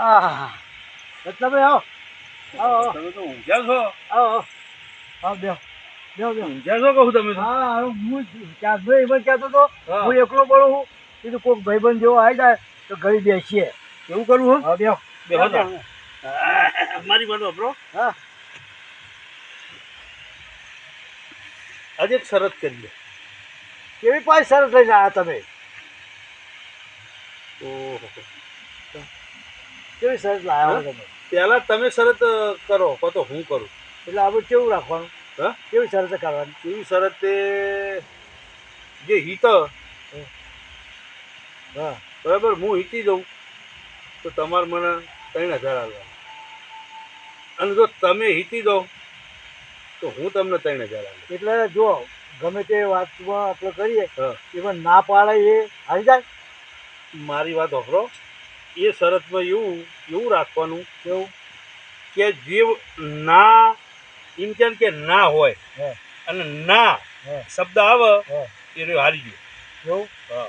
આહ. રત્નાભાઈ આવો. આવો આવો. તમે તો ઊંઘ્યા છો? આવો આવો. બેહો. બેહો બેહો. ઊંઘ્યા છો કહું તમે હા હું ક્યાં ભાઈ એમ કહેતો હતો. હું. એકલો પડું હું કીધું કોઈક ભાઈબંધ જેવો આવી જાય તો ઘડી બેસીએ. એવું કરવું હા? બેહો. બેહો. હા, મારી વાત વાપરો. હા. આજે એક શરત કરીએ કેવી પાંચ સરસ લઈને આવ્યા તમે? ઓહો. કેવી સરસ લાવ્યા તમે? પહેલા તમે શરત કરો કો તો હું કરું? એટલે આપણે કેવું રાખવાનું? હા? કેવી શરત કરવાની કેવી શરત જે હિત હા. બરાબર હું હિતી જઉં તો તમારે મને ત્રણ હજાર આવવા અને જો તમે હિતી દો તો હું તમને ત્રણ હજાર આવું એટલે જો ગમે તે વાતમાં આપણે કરીએ એમાં ના પાડે એ હારી જાય? મારી વાત સાંભળો એ શરતમાં એવું એવું રાખવાનું કેવું? કે જે ના એમ કેમ કે ના હોય અને ના શબ્દ આવે એ હારી ગયો. એવું હા.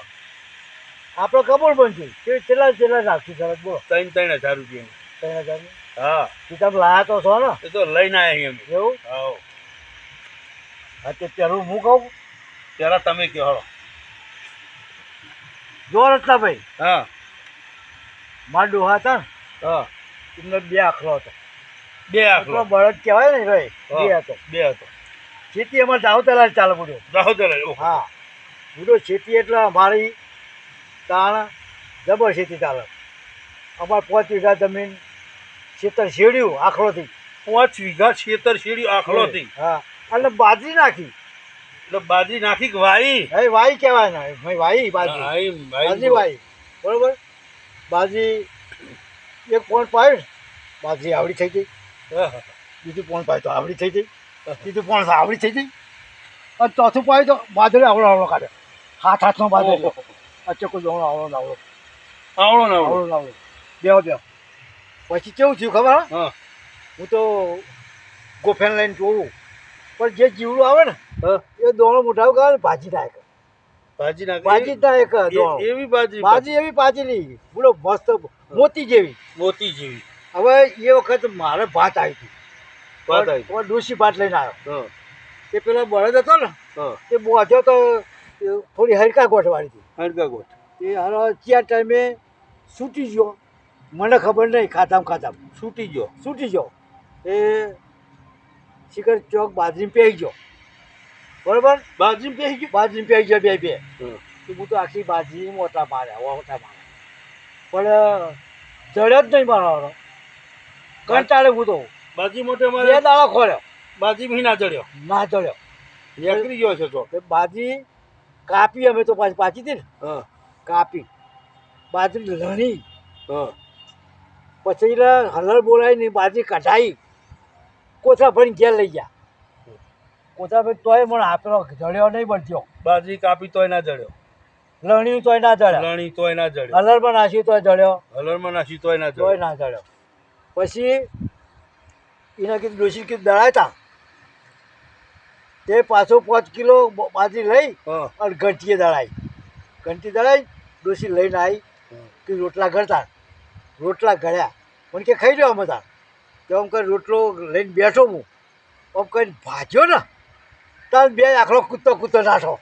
આપણે કબૂલ પણ છે કે કેટલા કેટલા રાખશું શરત બોલો. ત્રણ ત્રણ હજાર રૂપિયા. ત્રણ હજાર હા. કિતાબ લાયા તો છો ને? એ તો લઈને આવ્યા એમ એવું? હા. હા તે હું કહું? ત્યારે તમે કહો. જો રત્નાભાઈ હા. મારા ડોહા હતા ને? હા. એમને બે આખલો હતો. બે આખલો. બળદ કહેવાય ને રે બે હતો. બે હતો. ખેતી અમારે દાવ ચાલુ ચાલે ચાલે હા. બધું ખેતી એટલે અમારી તાણ જબર ખેતી ચાલે. અમારે પાંચ વીઘા જમીન ખેતર શેડ્યું આખલોથી. પાંચ વીઘા છેતર શેડ્યું આખલોથી. હા. એટલે બાજરી નાખી. એટલે બાજરી નાખી કે વાઈ? હવે વાઈ કહેવાય ને ભાઈ વાઈ બાજરી. હા. બાજરી વાઈ. બરોબર? બાજરી એક પોઈન્ટ પાડ્યું બાજરી આવડી થઈ ગઈ. હા, હા. બીજું પોણ પાય તો આવડી થઈ ગઈ. ત્રીજું પોણ આવડી થઈ ગઈ. અને ચોથું પાય તો બાજરી આવડો આવડો કાઢે. હાથ હાથનો બાજરો અચ્છે કોઈ ચક્કુ આવડો ને આવડો. આવડો ને આવડો. ને આવડો. બેહો બેહો. પછી કેવું થયું ખબર હા? હું. તો ગોફેન લઈને જોઉં. પણ જે જીવડું આવે ને એ દોણો મોટા કરે ભાજી નાખે. ભાજી નાખી ભાજી દોણો એવી બાજી ભાજી એવી પાચેલી બોલો મસ્ત મોતી જેવી. મોતી જેવી. હવે એ વખત મારે ભાત આવી હતી. ભાત આવી ડોસી ભાત લઈને આવ્યો. હા. તે પેલો બળદ હતો ને હા. તે બોજો તો થોડી હરકા ગોઠવાળી હતી. હરકા ગોઠ. એ હારો ચાર ટાઈમે છૂટી ગયો. મને ખબર નહીં ખાતામ ખાતામ છૂટી ગયો. છૂટી ગયો. એ શિખર ચોક બાજરીમાં પહેરી ગયો. બરોબર? બાજીમ પેહી ગયો? બાજરીમાં પહેરી ગયો બે બે. હા. તો આખી બાજરી મોટા માર્યા મોટા માર્યા. પણ જડે જ નહીં મારવાનો કંટાળે હું તો. બાજી મોટે બે મારે દાડા ખોલ્યો બાજી ભી ના ચડ્યો. ના ચડ્યો. નીકળી ગયો છે તો. એ બાજી કાપી અમે તો પાછી પાછી હતી ને. કાપી. બાજરી લણી. હા. પછી હલર બોલાવીને બાજી કઢાઈ. કોથળા ભરીને ઘેર લઈ ગયા. ભરી તોય મને આપેલો જડ્યો નહીં બળ્યો બાજરી કાપી તોય ના જડ્યો લણી તોય ના જડ્યો લણી તોય ના જડ્યો હલરમાં નાસી તોય જડ્યો હલરમાં નાસી તોય ના તોય ના જડ્યો પછી એના કીધું ડોસી કીધું દળાતા. તે પાછો પાંચ કિલો બાજરી લઈ અને ઘંટીએ દળાઈ. ઘંટી દળાઈ ડોસી લઈને આવી કે રોટલા ઘડતા રોટલા ઘડ્યા. પણ કે ખાઈ લો આમ તાર તો આમ કરી રોટલો લઈને બેઠો હું. આમ કરીને ભાજ્યો ને. તાર બે આખલો કૂદતો કૂદતો નાઠો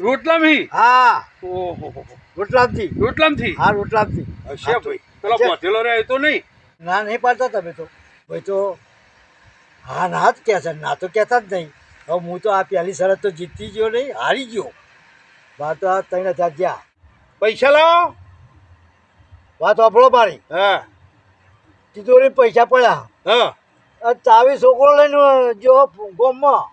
રોટલા મી હા ઓહો રોટલામથી. રોટલામથી? હા રોટલામથી. હશે ભાઈ પેલો. પહોંચેલો રહે તો નહીં? ના નહીં પાડતા તમે તો. ભાઈ તો હા ના જ કહે છે. ના તો કહેતા જ નહીં. હવે હું તો આ પહેલી શરત તો જીતી ગયો નહીં હારી ગયો. વાત તો આ ત્રણ હજાર ગયા. પૈસા લાવો. વાત વાપરો મારી. હા. તિજોરી પૈસા પડ્યા. હા. ચાવી છોકરો લઈને જો ગોમમાં.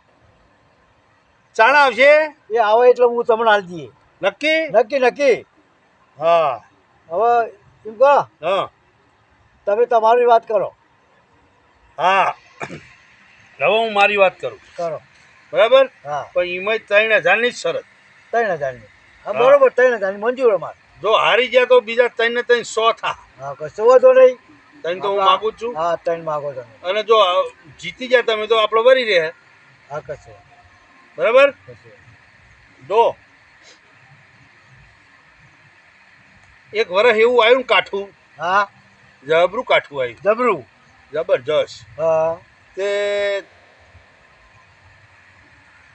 ચાણા આવશે? એ આવે એટલે હું તમને હાલ દઈએ. નક્કી? નક્કી નક્કી. હા. હવે એમ કહો હા. તમે તમારી વાત કરો. હા. હવે હું મારી વાત કરું. કરો. બરાબર? હા. પણ એમાં ત્રણ હજારની જ શરત. ત્રણ હજારની. હા. બરોબર ત્રણ હજારની. મંજૂર અમારે. જો હારી ગયા તો બીજા ત્રણ ને ત્રણ સો થા. હા કશો વાંધો નહીં. ત્રણ તો હું માગું જ છું. હા ત્રણ માગો તમે. અને જો જીતી ગયા તમે તો આપણો વરી રહે. હા કશો બરાબર? દો એક વર્ષ એવું આવ્યું કાઠું. હા. જબરું કાઠું આવ્યું જબરું. જબરજસ્ત. હા. તે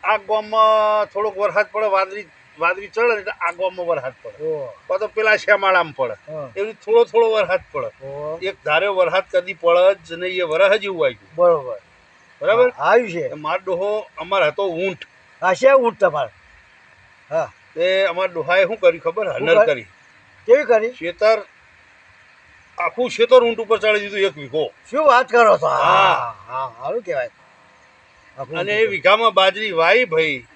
આ ગામમાં થોડોક વરસાદ પડે વાદળી વાદળી ચડે એટલે આ ગામમાં વરસાદ પડે. કાં તો પેલા શ્યામાળામાં પડે. એવી થોડો થોડો વરસાદ પડે. એક ધારે વરસાદ કદી પડે જ નહીં એ વરસ જ એવું આવ્યું બરોબર. બરાબર? આવ્યું છે. માર ડોહો અમાર હતો ઊંટ. હા ઊંટ તમારે. હા. તે અમાર ડોહાએ શું કર્યું ખબર? હનર કરી? કેવી કરી? શેતર આખું શેતર ઊંટ ઉપર ચડી દીધું એક વીઘો. શું વાત કરો છો? હા. હા. સારું કહેવાય. અને એ વીઘામાં બાજરી વાઈ ભાઈ.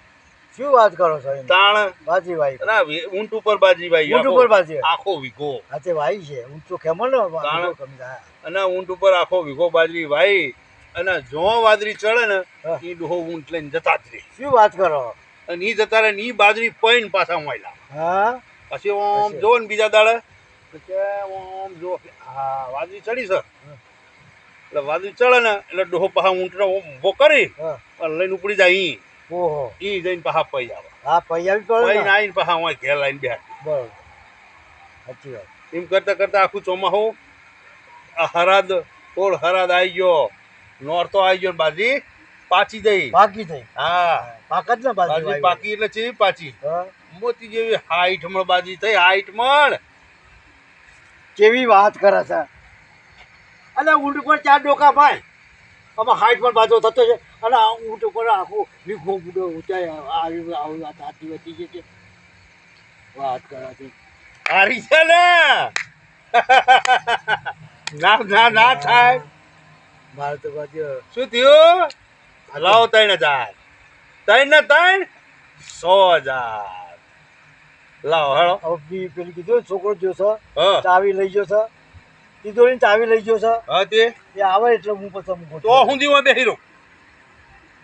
શું વાત કરો છો? તાણ. બાજરી વાઈ. ના ઊંટ ઉપર બાજરી વાઈ ઊંટ ઉપર બાજરી. આખો વીઘો. આ તે વાઈ છે. ઊંટ તો ખેમો ને તાણ. અને ઊંટ ઉપર આખો વીઘો બાજરી વાઈ. અને જો વાદળી ચડે ને એ ડોહો ઊંટ લઈને જતા જ રહે. શું વાત કરો? અને એ જતા રહે ને બાજરી પૈન પાછા મળ્યા હા? પછી ઓમ જો ને બીજા દાડે કે ઓમ જો હા વાદળી ચડી સર એટલે વાદળી ચડે ને એટલે ડોહો પાછા ઊંટનો ઊભો કરી લઈને ઉપડી જાય ઈ. ઓહો. ઈ જઈને પાછા પૈ આવે. હા પૈયા આવી પડે પૈ આવીને પાછા વાંય ઘેર લઈને બેઠ બરોબર. સાચી વાત. એમ કરતા કરતા આખું ચોમાહું આ હરાદ કોળ હરાદ આવી ગયો. નોરતો આવી ગયો બાજરી બાજી પાછી જઈ. પાકી થઈ હા. પાક જ ને બાજી બાજી પાકી એટલે છે પાછી? હા. મોતી જેવી હાઈટ મણ બાજી થઈ હાઈટ મણ. કેવી વાત કરે છે. અને ઊંટ પર ચાર ડોકા ભાઈ. આમાં હાઈટ પર બાજુ થતો છે. અને ઊંટ ઉપર આખું વીખો બુડો ઊંચાઈ આવી આવી વાત આતી વધી છે કે? વાત કરે છે. હારી છે ને? ના ના ના થાય. મારે તો બાજુ શું થયું? લાવો ત્રણ હજાર. ત્રણ ને ત્રણ સો હજાર. લાવો હવે બી પેલું કીધું છોકરો જો હા. ચાવી લઈ જશે તિજોરી ચાવી લઈ જશે હા તે. એ આવે એટલે હું પછી તો હું દીવા બેહી રહું.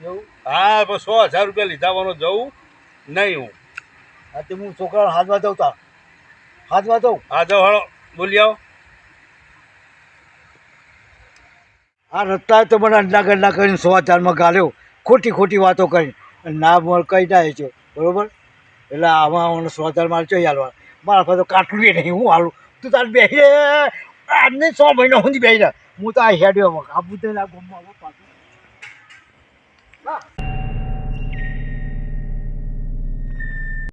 એવું? હા પણ સો હજાર રૂપિયા લીધાવાનો જવું નહીં હું. હા તે હું છોકરા હાથમાં દઉં તાર. હાથમાં દઉં. હા જાઓ હાલો બોલી આવો. આ રસ્તાએ તો મને અંડા કરીને સો ચારમાં ગાળ્યો. ખોટી ખોટી વાતો કરી. ના કહી જાય છે બરાબર? એટલે આમાં મને સો ચાર મારે ચોઈ હાલવા મારા પાસે તો કાટલું નહીં, હું હાલું. તું તાર બે આજને સો મહિના સુધી બેસી હું તો આ હેડ્યો આપું તો આ ગમવા પાછું. હા